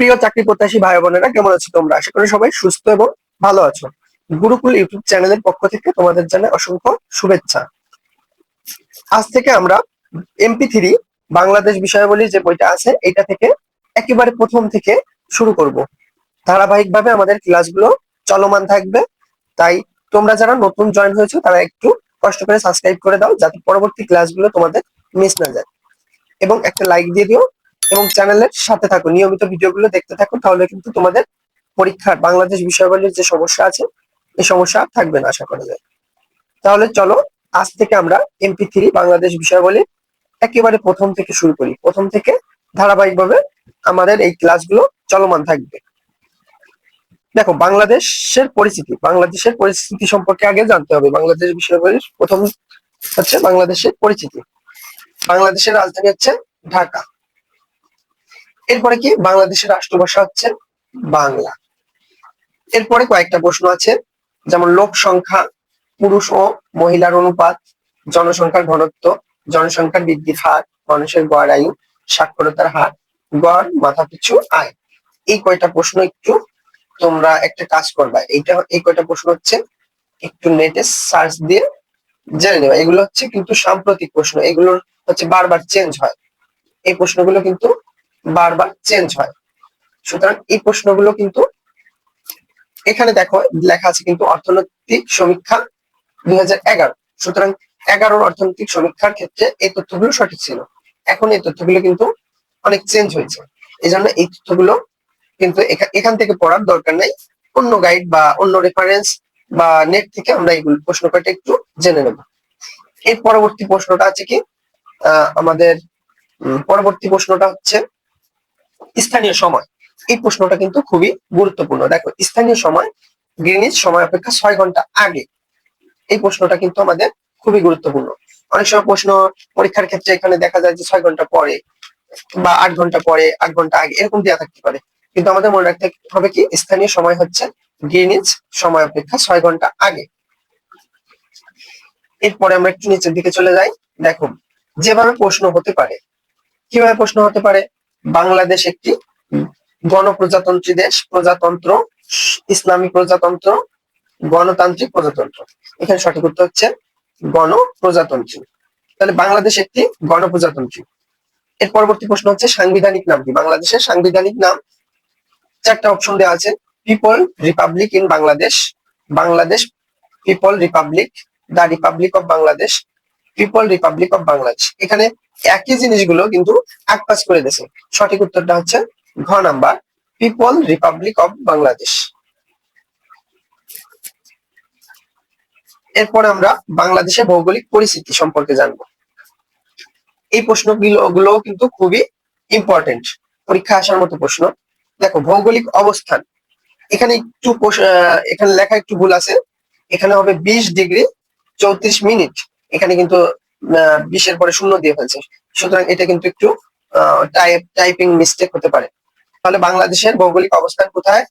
প্রিয় চাকরি প্রত্যাশী ভাই বোনেরা, কেমন আছো তোমরা? আশা করি সবাই সুস্থ এবং ভালো আছো। গুরুকুল ইউটিউব চ্যানেলের পক্ষ থেকে তোমাদের জানাই অসংখ্য শুভেচ্ছা। আজ থেকে আমরা এমপি থ্রি বাংলাদেশ বিষয়াবলী যে বইটা আছে, এটা থেকে একেবারে প্রথম থেকে শুরু করব। ধারাবাহিকভাবে আমাদের ক্লাসগুলো চলমান থাকবে। তাই তোমরা যারা নতুন জয়েন হয়েছো, তারা একটু কষ্ট করে সাবস্ক্রাইব করে দাও, যাতে পরবর্তী ক্লাসগুলো তোমাদের মিস না যায়। এবং একটা লাইক দিয়ে দিও এবং চ্যানেলের সাথে থাকো। নিয়মিত ভিডিওগুলো দেখতে থাকো, তাহলে কিন্তু তোমাদের পরীক্ষার বাংলাদেশ বিষয়গুলির যে সমস্যা আছে, এই সমস্যা থাকবে না আশা করা যায়। তাহলে চলো, আজ থেকে আমরা এমপি থ্রি বাংলাদেশ বিষয়াবলী একেবারে প্রথম থেকে শুরু করি। প্রথম থেকে ধারাবাহিকভাবে আমাদের এই ক্লাসগুলো চলমান থাকবে। দেখো, বাংলাদেশের পরিস্থিতি বাংলাদেশের পরিস্থিতি সম্পর্কে আগে জানতে হবে। বাংলাদেশ বিষয়াবলীর প্রথম হচ্ছে বাংলাদেশের পরিচিতি বাংলাদেশের রাজধানী হচ্ছে ঢাকা। এরপরে কি? বাংলাদেশের রাষ্ট্রভাষা হচ্ছে বাংলা। এরপরে কয়েকটা প্রশ্ন আছে, যেমন লোক সংখ্যা, পুরুষ ও মহিলার অনুপাত, জনসংখ্যার ঘনত্ব, জনসংখ্যার বৃদ্ধির হার, মানুষের গড় আয়ু, সাক্ষরতার হার, গড়, মাথা পিছু, আয়। এই কয়টা প্রশ্ন একটু তোমরা একটা কাজ করবা। এইটা, এই কয়টা প্রশ্ন হচ্ছে, একটু নেটে সার্চ দিয়ে জেনে নেবা। এগুলো হচ্ছে কিন্তু সাম্প্রতিক প্রশ্ন। এগুলোর হচ্ছে বারবার চেঞ্জ হয়। এই প্রশ্নগুলো কিন্তু বারবার চেঞ্জ হয়। সুতরাং এই প্রশ্নগুলো কিন্তু এখানে দেখো, লেখা আছে কিন্তু অর্থনৈতিক সমীক্ষা দুই হাজার এগারো। সুতরাং এগারোর অর্থনৈতিক সমীক্ষার ক্ষেত্রে এই তথ্যগুলো সঠিক ছিল। এখন এই তথ্যগুলো কিন্তু অনেক চেঞ্জ হয়েছে। এই জন্য এই তথ্যগুলো কিন্তু এখা- এখান থেকে পড়ার দরকার নাই। অন্য গাইড বা অন্য রেফারেন্স বা নেট থেকে আমরা এইগুলো প্রশ্ন কয়টা একটু জেনে নেব। এর পরবর্তী প্রশ্নটা আছে কি? আমাদের পরবর্তী প্রশ্নটা হচ্ছে স্থানীয় সময়। এই প্রশ্নটা কিন্তু খুবই গুরুত্বপূর্ণ। দেখো, স্থানীয় সময় গ্রিনিজ সময় অপেক্ষা ছয় ঘণ্টা আগে। এই প্রশ্নটা কিন্তু আমাদের খুবই গুরুত্বপূর্ণ। অনেক সময় প্রশ্ন পরীক্ষার ক্ষেত্রে এখানে দেখা যায় যে ছয় ঘণ্টা পরে বা আট ঘণ্টা পরে, আট ঘণ্টা আগে, এরকম দেওয়া থাকতে পারে। কিন্তু আমাদের মনে রাখতে হবে কি, স্থানীয় সময় হচ্ছে গ্রিনিজ সময় অপেক্ষা ছয় ঘণ্টা আগে। এরপরে আমরা একটু নিচের দিকে চলে যাই। দেখো, যেভাবে প্রশ্ন হতে পারে, কীভাবে প্রশ্ন হতে পারে? বাংলাদেশ একটি গণপ্রজাতন্ত্রী দেশ প্রজাতন্ত্র ইসলামী প্রজাতন্ত্র গণতান্ত্রিক প্রজাতন্ত্র। এখানে সঠিক উত্তর হচ্ছে গণপ্রজাতন্ত্রী। তাহলে বাংলাদেশ একটি গণপ্রজাতন্ত্রী। এর পরবর্তী প্রশ্ন হচ্ছে সাংবিধানিক নাম কি? বাংলাদেশের সাংবিধানিক নাম চারটা অপশন দেওয়া আছে। People republic in Bangladesh Bangladesh people republic the republic of Bangladesh people republic of Bangladesh এখানে একই জিনিসগুলো কিন্তু এক পাস করে দিয়েছে। সঠিক উত্তরটা হচ্ছে ঘ number, people republic of Bangladesh. এরপর আমরা বাংলাদেশের ভৌগোলিক পরিস্থিতি সম্পর্কে জানব। এই প্রশ্নগুলো গুলো কিন্তু খুবই ইম্পর্টেন্ট পরীক্ষা আসার মতো প্রশ্ন। দেখো, ভৌগোলিক অবস্থান। এখানে একটু এখানে লেখা একটু ভুল আছে। এখানে হবে বিশ ডিগ্রি চৌত্রিশ মিনিট। এখানে কিন্তু বিশের পরে শূন্য দিয়ে ফেলছে। সুতরাং এটা কিন্তু একটু টাইপিং মিস্টেক হতে পারে। তাহলে বাংলাদেশের ভৌগোলিক অবস্থান কোথায়?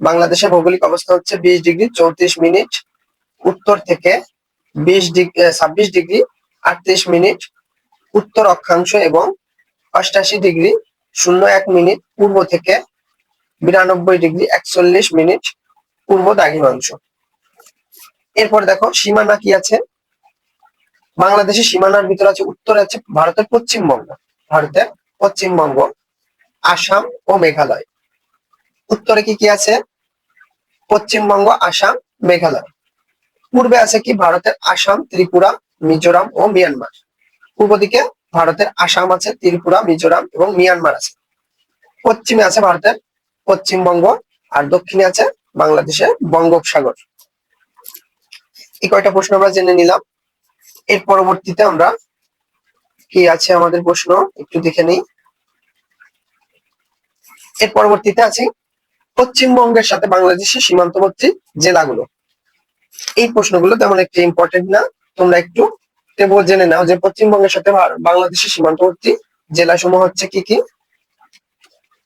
বাংলাদেশের ভৌগোলিক অবস্থা হচ্ছে বিশ ডিগ্রি চৌত্রিশ মিনিট, উত্তর থেকে বিশ ডিগ্রি ছাব্বিশ ডিগ্রি, আটত্রিশ মিনিট, উত্তর অক্ষাংশ এবং অষ্টাশি ডিগ্রি, শূন্য এক মিনিট, পূর্ব থেকে বিরানব্বই ডিগ্রি, একচল্লিশ মিনিট, পূর্ব দ্রাঘিমাংশ এরপর দেখো, সীমানা কি আছে? বাংলাদেশের সীমানার ভিতরে আছে, উত্তরে আছে ভারতের পশ্চিমবঙ্গ ভারতের পশ্চিমবঙ্গ, আসাম ও মেঘালয়। উত্তরে কি কি আছে? পশ্চিমবঙ্গ, আসাম, মেঘালয়। পূর্বে আছে কি ভারতের আসাম, ত্রিপুরা, মিজোরাম ও মিয়ানমার। পূর্ব দিকে ভারতের আসাম আছে, ত্রিপুরা, মিজোরাম এবং মিয়ানমার আছে। পশ্চিমে আছে ভারতের পশ্চিমবঙ্গ আর দক্ষিণে আছে বাংলাদেশের বঙ্গোপসাগর। এই কয়টা প্রশ্ন আমরা জেনে নিলাম। এর পরবর্তীতে আমরা কি আছে আমাদের প্রশ্ন? একটু দেখে নিই। এর পরবর্তীতে আছে, পশ্চিমবঙ্গের সাথে বাংলাদেশের সীমান্তবর্তী জেলাগুলো। এই প্রশ্নগুলো তেমন একটা ইম্পর্টেন্ট না। তোমরা একটু টেবল জেনে নাও যে পশ্চিমবঙ্গের সাথে বাংলাদেশের সীমান্তবর্তী জেলা সমূহ হচ্ছে কি কি?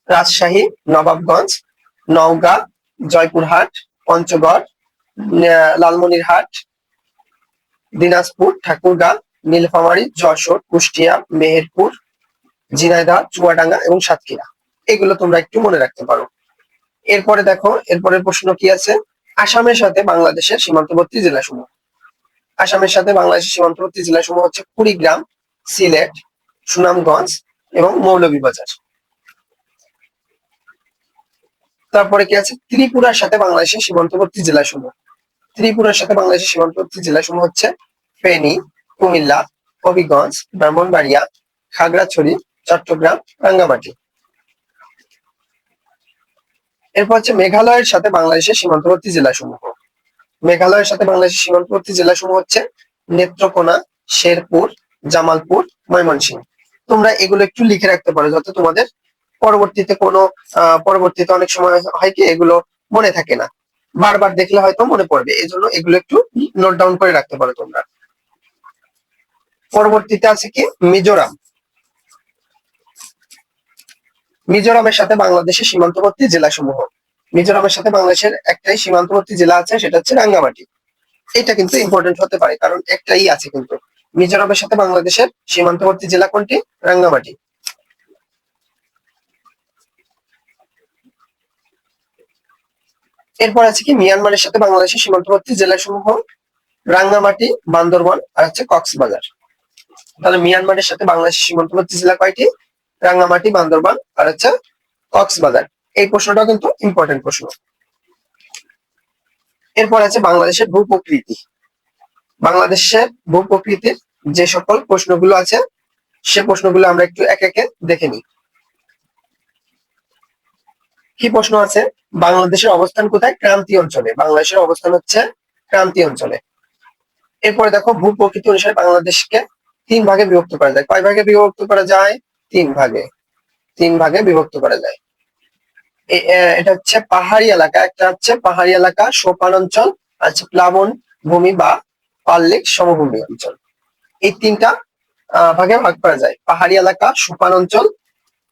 রাজশাহী, নবাবগঞ্জ, নওগাঁ, জয়পুরহাট, পঞ্চগড় লালমনিরহাট দিনাজপুর ঠাকুরগাঁ নীলফামারী, যশোর, কুষ্টিয়া, মেহেরপুর, ঝিনাইদহ, চুয়াডাঙ্গা এবং সাতক্ষীরা। এগুলো তোমরা একটু মনে রাখতে পারো। এরপরে দেখো, এরপরের প্রশ্ন কি আছে? আসামের সাথে বাংলাদেশের সীমান্তবর্তী জেলাসমূহ। আসামের সাথে বাংলাদেশের সীমান্তবর্তী জেলাসমূহ হচ্ছে কুড়িগ্রাম, সিলেট, সুনামগঞ্জ এবং মৌলভীবাজার। তারপরে কি আছে? ত্রিপুরার সাথে বাংলাদেশের সীমান্তবর্তী জেলাসমূহ। ত্রিপুরার সাথে বাংলাদেশের সীমান্তবর্তী জেলাসমূহ হচ্ছে ফেনী, কুমিল্লা, হবিগঞ্জ, ব্রাহ্মণবাড়িয়া, খাগড়াছড়ি, চট্টগ্রাম, রাঙ্গামাটি। এরপর হচ্ছে মেঘালয়ের সাথে বাংলাদেশের সীমান্তবর্তী জেলাসমূহ। মেঘালয়ের সাথে বাংলাদেশের সীমান্তবর্তী জেলাসমূহ হচ্ছে নেত্রকোনা, শেরপুর, জামালপুর, ময়মনসিংহ। তোমরা এগুলো একটু লিখে রাখতে পারো যাতে তোমাদের পরবর্তীতে কোনো পরবর্তীতে অনেক সময় হয় কি এগুলো মনে থাকে না। বারবার দেখলে হয়তো মনে পড়বে। এই জন্য এগুলো একটু নোট ডাউন করে রাখতে পারো তোমরা। পরবর্তীতে আছে কি? মিজোরাম। মিজোরামের সাথে বাংলাদেশের সীমান্তবর্তী জেলা সমূহ মিজোরামের সাথে বাংলাদেশের একটাই সীমান্তবর্তী জেলা আছে, সেটা হচ্ছে রাঙ্গামাটি। এটা কিন্তু ইম্পর্টেন্ট হতে পারে, কারণ একটাই আছে কিন্তু। মিজোরামের সাথে বাংলাদেশের সীমান্তবর্তী জেলা কোনটি? রাঙ্গামাটি। এরপর আছে কি মিয়ানমারের সাথে বাংলাদেশের সীমান্তবর্তী জেলাসমূহ, রাঙ্গামাটি, বান্দরবান আর হচ্ছে কক্সবাজার। তাহলে মিয়ানমারের সাথে বাংলাদেশের সীমান্তবর্তী জেলা কয়টি? রাঙ্গামাটি, বান্দরবান আর হচ্ছে কক্সবাজার। এই প্রশ্নটাও কিন্তু ইম্পর্টেন্ট প্রশ্ন। এরপর আছে বাংলাদেশের ভূপ্রকৃতি। বাংলাদেশের ভূপ্রকৃতির যে সকল প্রশ্নগুলো আছে, সে প্রশ্নগুলো আমরা একটু এক একে দেখে নিই। কি প্রশ্ন আছে? বাংলাদেশের অবস্থান কোথায়? ক্রান্তি অঞ্চলে। বাংলাদেশের অবস্থান হচ্ছে ক্রান্তি অঞ্চলে। এরপরে দেখো ভূপ্রকৃতি অনুসারে বাংলাদেশকে তিন ভাগে বিভক্ত করা যায়। কয় ভাগে বিভক্ত করা যায়? তিন ভাগে। তিন ভাগে বিভক্ত করা যায়। এটা হচ্ছে পাহাড়ি এলাকা। একটা হচ্ছে পাহাড়ি এলাকা, সোপান অঞ্চল হচ্ছে প্লাবন ভূমি বা পাল্লিক সমভূমি অঞ্চল। এই তিনটা ভাগে ভাগ করা যায়। পাহাড়ি এলাকা, সোপান অঞ্চল,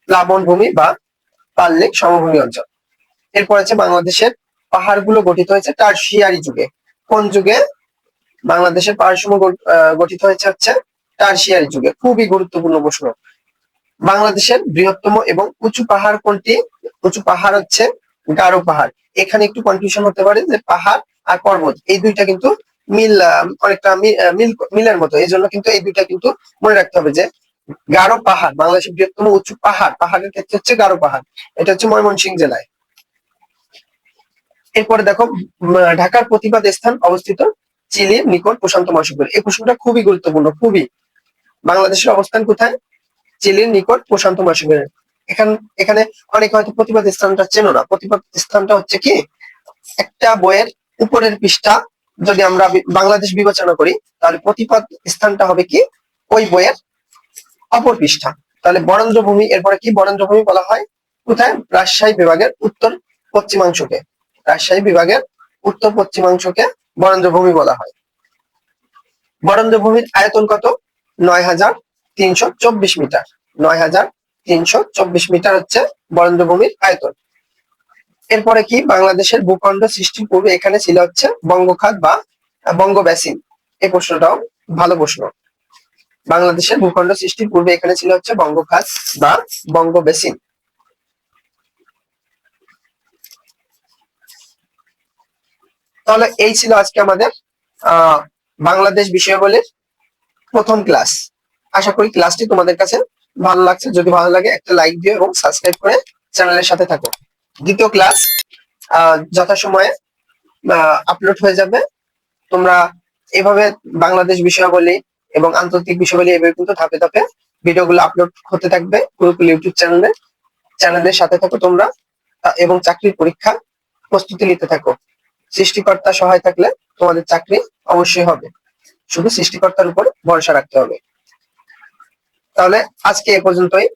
প্লাবন ভূমি বা পাল্লিক সমভূমি অঞ্চল। এরপর আছে বাংলাদেশের পাহাড়গুলো গঠিত হয়েছে টারশিয়ারি যুগে। কোন যুগে? বাংলাদেশের পাহাড়সমূহ গঠিত হয়েছে হচ্ছে টারশিয়ারি যুগে। খুবই গুরুত্বপূর্ণ প্রশ্ন। বাংলাদেশের বৃহত্তম এবং উঁচু পাহাড় কোনটি? উঁচু পাহাড় হচ্ছে গারো পাহাড়। এখানে একটু কনফিউশন হতে পারে যে পাহাড় আর পর্বত, এই দুইটা কিন্তু মিল অনেকটা মিল মিলের মতো। এই জন্য কিন্তু এই দুইটা কিন্তু মনে রাখতে হবে যে গারো পাহাড়, বাংলাদেশের বৃহত্তম উঁচু পাহাড়, পাহাড়ের ক্ষেত্রে হচ্ছে গারো পাহাড়। এটা হচ্ছে ময়মনসিংহ জেলায়। এরপরে দেখো ঢাকার প্রতিবাদ স্থান অবস্থিত চিলির নিকট প্রশান্ত মহাসাগর। এই প্রশ্নটা খুবই গুরুত্বপূর্ণ, খুবই। বাংলাদেশের অবস্থান কোথায়? চিলির নিকট প্রশান্ত মহাসাগরের। এখানে এখানে অনেকে হয়তো প্রতিবাদ স্থানটা চেনো না। প্রতিবাদ স্থানটা হচ্ছে কি? একটা বইয়ের উপরের পৃষ্ঠা, যদি আমরা বাংলাদেশ বিবেচনা করি, তাহলে প্রতিপাদ স্থানটা হবে কি? ওই বইয়ের অপর পৃষ্ঠা। তাহলে বরেন্দ্র ভূমি এরপরে কি বরেন্দ্র ভূমি বলা হয়? কোথায়? রাজশাহী বিভাগের উত্তর পশ্চিমাংশকে রাজশাহী বিভাগের উত্তর পশ্চিমাংশকে বরেন্দ্র ভূমি বলা হয়। বরেন্দ্র ভূমির আয়তন কত? নয় হাজার তিনশো চব্বিশ মিটার। নয় হাজার তিনশো চব্বিশ মিটার হচ্ছে বরেন্দ্র ভূমির আয়তন। এরপরে কি? বাংলাদেশের ভূখণ্ড সৃষ্টির পূর্বে এখানে ছিল হচ্ছে বঙ্গখাত বা বঙ্গ বেসিন এই প্রশ্নটাও ভালো প্রশ্ন। বাংলাদেশের ভূখণ্ড সৃষ্টির পূর্বে এখানে ছিল হচ্ছে বঙ্গখাত বা বঙ্গ বেসিন তাহলে এই ছিল আজকে আমাদের বাংলাদেশ বিষয়াবলীর প্রথম ক্লাস। আশা করি ক্লাসটি তোমাদের কাছে ভালো লাগছে। যদি ভালো লাগে, একটা লাইক দিও এবং সাবস্ক্রাইব করে চ্যানেলের সাথে থাকো। দ্বিতীয় ক্লাস যথাসময়ে আপলোড হয়ে যাবে। তোমরা এভাবে বাংলাদেশ বিষয়াবলী এবং আন্তর্জাতিক বিষয়াবলী এভাবে কিন্তু ধাপে ধাপে ভিডিওগুলো আপলোড হতে থাকবে গুরুকুল ইউটিউব চ্যানেলে চ্যানেলের সাথে থাকো তোমরা এবং চাকরির পরীক্ষা প্রস্তুতি নিতে থাকো। সৃষ্টিকর্তা সহায় থাকলে তোমাদের চাকরি অবশ্যই হবে। শুধু সৃষ্টিকর্তার উপর ভরসা রাখতে হবে। তাহলে আজকে এ পর্যন্তই।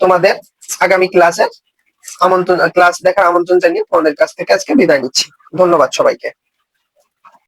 তোমাদের আগামী ক্লাসের আমন্ত্রণ, ক্লাস দেখার আমন্ত্রণ জানিয়ে তোমাদের কাছ থেকে আজকে বিদায় নিচ্ছি। ধন্যবাদ সবাইকে।